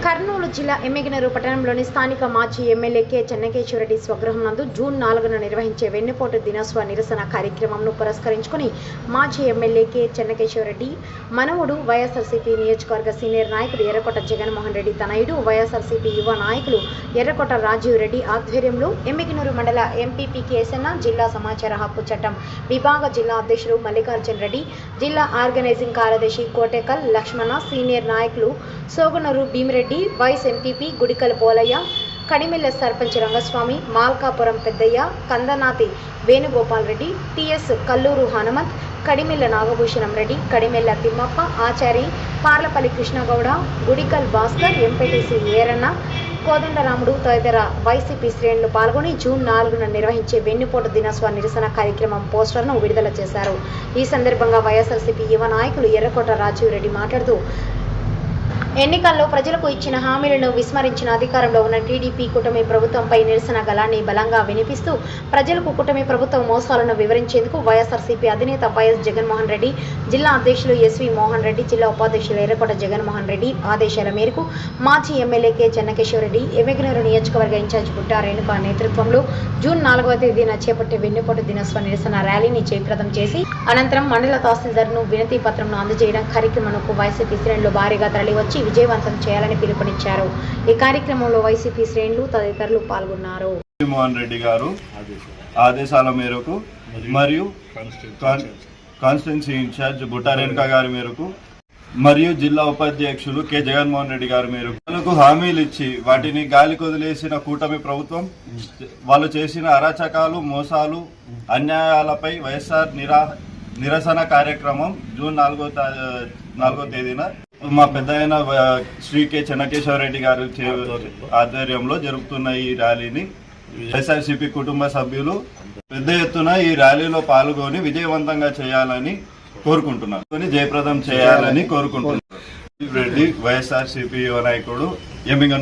కర్నూలు జిల్లా ఎమ్మెగినరు పట్టణంలోని స్థానిక మాజీ ఎమ్మెల్యే కె చెన్నకేశ్వరరెడ్డి స్వగృహం నందు జూన్ నాలుగున నిర్వహించే వెన్నుపోటు దినోత్సవ నిరసన కార్యక్రమంను పురస్కరించుకుని మాజీ ఎమ్మెల్యే కె చెన్నకేశ్వరరెడ్డి మనవుడు వైఎస్ఆర్సీపీ నియోజకవర్గ సీనియర్ నాయకుడు ఎర్రకోట జగన్మోహన్ రెడ్డి తనయుడు వైఎస్ఆర్సీపీ యువ నాయకులు ఎర్రకోట రాజీవ్ రెడ్డి ఆధ్వర్యంలో ఎమ్మెగినూరు మండల ఎంపీపీ కేసన్న జిల్లా సమాచార హక్కు చట్టం విభాగ జిల్లా అధ్యక్షుడు మల్లికార్జున్ రెడ్డి జిల్లా ఆర్గనైజింగ్ కార్యదర్శి కోటేకల్ లక్ష్మణ సీనియర్ నాయకులు Soganur Bheemireddy vice MPP Gudikala Polaiah Kadimella sarpanch Rangaswamy Malkapuram Peddaiah Kandanathi Venugopal Reddy TS Kallur Hanumanth Kadimella Nagabhushanam Reddy Kadimella Thimmappa Achari Parlapalli Krishnagouda Gudikal Bhaskar MPTC Eranna Kodandaramudu తదితర YCP శ్రేణులు పాల్గొని June నాలుగున నిర్వహించే వెన్నుపోటు దినోత్సవ నిరసన కార్యక్రమం పోస్టర్ను విడుదల చేశారు. ఈ సందర్భంగా వైఎస్ఆర్సీపీ యువ నాయకులు ఎర్రకోట రాజీవ్ రెడ్డి మాట్లాడుతూ ఎన్నికల్లో ప్రజలకు ఇచ్చిన హామీలను విస్మరించిన అధికారంలో ఉన్న టీడీపీ కూటమి ప్రభుత్వంపై నిరసన గలాన్ని బలంగా వినిపిస్తూ ప్రజలకు కూటమి ప్రభుత్వం మోసాలను వివరించేందుకు వైఎస్ఆర్సీపీ అధినేత వైఎస్ జగన్మోహన్ రెడ్డి జిల్లా అధ్యక్షులు ఎస్వి మోహన్ రెడ్డి జిల్లా ఉపాధ్యక్షులు ఎర్రకోట జగన్మోహన్ రెడ్డి ఆదేశాల మేరకు మాజీ ఎమ్మెల్యే కె చెన్నకేశ్వరరెడ్డి ఎమ్మెగనూరు నియోజకవర్గ ఇన్ఛార్జ్ బుట్టా రేణుక నేతృత్వంలో జూన్ నాలుగవ తేదీన చేపట్టే వెన్నుపోటు దినోత్సవ నిరసన ర్యాలీని జయప్రదం చేసి అనంతరం మండల తహసీల్దార్ను వినతి పత్రంను అందజేయడం కార్యక్రమంకు వైసీపీ శ్రేణులు భారీగా తరలివచ్చి విజయవంతం చేయాలని పిలుపునిచ్చారు. ఈ కార్యక్రమంలో వైసీపీ శ్రేణులు తదితరులు పాల్గొన్నారు. జగన్మోహన్ రెడ్డి గారు ఆదేశాల మేరకు మరియు కాన్- కాన్స్టిట్యున్సీ ఇన్ఛార్జ్ బుట్టా రేణుక గారి మేరకు మరియు జిల్లా ఉపాధ్యక్షులు కె జగన్మోహన్ రెడ్డి గారి మేరకు వాళ్ళకు హామీలు ఇచ్చి వాటిని గాలి కొదిలేసిన కూటమి ప్రభుత్వం వాళ్ళు చేసిన అరాచకాలు మోసాలు అన్యాయాలపై వైఎస్ఆర్ నిరా నిరసన కార్యక్రమం జూన్ నాలుగో నాలుగో తేదీన మా పెద్ద అయిన శ్రీ కె చెన్నకేశ్వరరెడ్డి గారు ఆధ్వర్యంలో జరుగుతున్న ఈ ర్యాలీని వైఎస్ఆర్సీపీ కుటుంబ సభ్యులు పెద్ద ఎత్తున ఈ ర్యాలీలో పాల్గొని విజయవంతంగా చేయాలని కోరుకుంటున్నారు. జయప్రదం చేయాలని కోరుకుంటున్నారు. రెడ్డి వైఎస్ఆర్సిపి యువ నాయకుడు ఎమ్మిగను